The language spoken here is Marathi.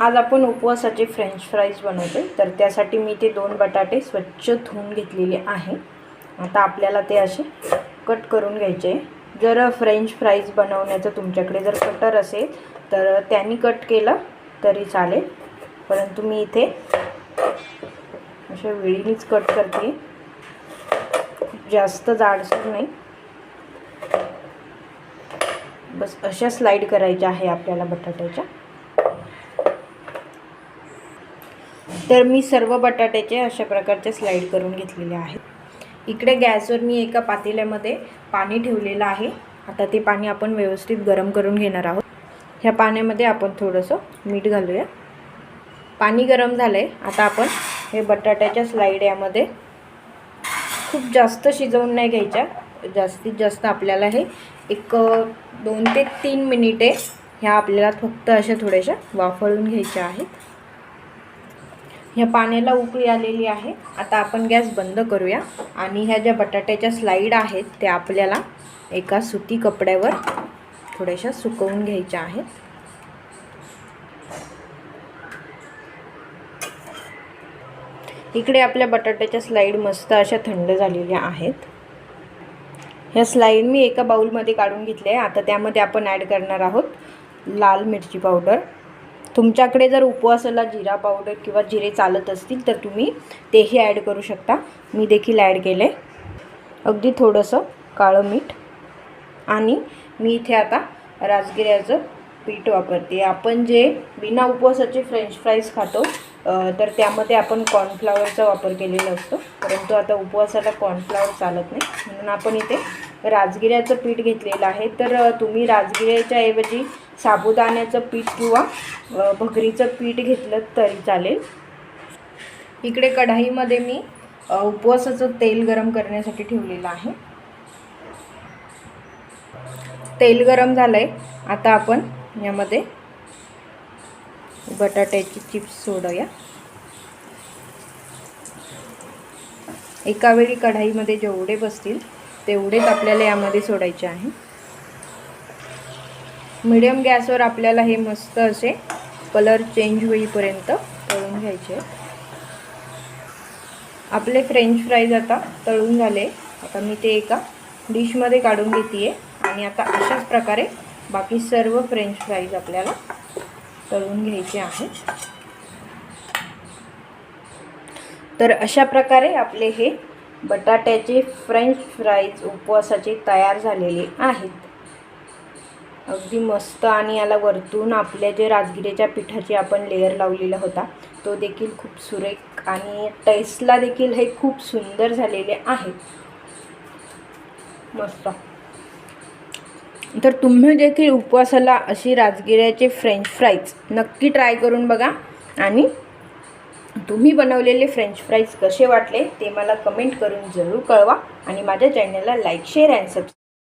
आज आपण उपवासाचे फ्रेंच फ्राईज बनवतो तर त्यासाठी मी ते दोन बटाटे स्वच्छ धुवून घेतलेले आहे. आता आपल्याला ते असे कट करून घ्यायचे आहे. जर फ्रेंच फ्राईज बनवण्याचं तुमच्याकडे जर कटर असेल तर त्यांनी कट केलं तरी चालेल. परंतु मी इथे अशा वेळीनेच कट करते. खूप जास्त जाडसर नाही. बस अशा स्लाईड करायच्या आहे आपल्याला बटाट्याच्या. तर मी सर्व बटाट्याचे अशा प्रकारचे स्लाईड करून घेतलेले आहेत. इकडे गॅसवर मी एका पातेल्यामध्ये पाणी ठेवलेलं आहे. आता ते पाणी आपण व्यवस्थित गरम करून घेणार आहोत. ह्या पाण्यामध्ये आपण थोडंसं मीठ घालूया. पाणी गरम झालं आहे आता आपण हे बटाट्याच्या स्लाईड यामध्ये खूप जास्त शिजवून नाही घ्यायच्या. जास्तीत जास्त आपल्याला हे एक दोन ते तीन मिनिटे ह्या आपल्याला फक्त अशा थोड्याशा वाफळून घ्यायच्या आहेत. ह्या पाण्याला उकळी आलेली आहे. आता आपण गॅस बंद करूया आणि ह्या ज्या बटाट्याच्या स्लाईड आहेत त्या आपल्याला एका सुती कपड्यावर थोड्याशा सुकवून घ्यायच्या आहेत. इकडे आपल्या बटाट्याच्या स्लाईड मस्त अशा थंड झालेल्या आहेत. ह्या स्लाईड मी एका बाऊलमध्ये काढून घेतल्या आहे आता त्यामध्ये आपण ॲड करणार आहोत लाल मिरची पावडर. तुमच्याकडे जर उपवासाला जिरा पावडर किंवा जिरे चालत असतील तर तुम्ही तेही ॲड करू शकता. मी देखील ॲड केले अगदी थोडंसं काळं मीठ. आणि मी इथे आता राजगिऱ्याचं पीठ वापरते. आपण जे बिना उपवासाचे फ्रेंच फ्राईज खातो तर त्यामध्ये आपण कॉर्नफ्लावरचा वापर केलेला असतो. परंतु आता उपवासाला कॉर्नफ्लावर चालत नाही. म्हणून आपण इथे राजगिऱ्याचं पीठ घेतलेलं आहे. तर तुम्ही राजगिऱ्याच्या ऐवजी साबुदाण्याचं पीठ किंवा भगरीचं पीठ घेतलं तरी चालेल. इकडे कढाईमध्ये मी उपवासाचं तेल गरम करण्यासाठी ठेवलेलं आहे. तेल गरम झालं आहे आता आपण यामध्ये बटाट्याची चिप्स सोडूया. एकावेळी कढाईमध्ये जेवढे बसतील तेवढेच आपल्याला यामध्ये सोडायचे आहे. मिडियम गॅसवर आपल्याला हे मस्त असे कलर चेंज होईपर्यंत तळून घ्यायचे. आपले फ्रेंच फ्राईज आता तळून झाले. आता मी ते एका डिशमध्ये काढून घेते आहे आणि आता अशाच प्रकारे बाकी सर्व फ्रेंच फ्राईज आपल्याला तळून घ्यायचे आहेत. तर अशा प्रकारे आपले हे बटाट्याचे फ्रेंच फ्राईज उपवासाचे तयार झालेले आहेत. अगदी मस्त आणि याला वरतून आपल्या जे राजगिऱ्याच्या पिठाची आपण लेअर लावलेला होता तो देखील खूप सुरेख आणि टेस्टला देखील हे खूप सुंदर झालेले आहे. मस्त. तर तुम्ही देखील उपवासाला अशी राजगिऱ्याचे फ्रेंच फ्राईज नक्की ट्राय करून बघा आणि तुम्ही बनवलेले फ्रेंच फ्राईज कसे वाटले ते मला कमेंट करून जरूर कळवा आणि माझ्या चॅनलला लाईक शेअर अँड सबस्क्राईब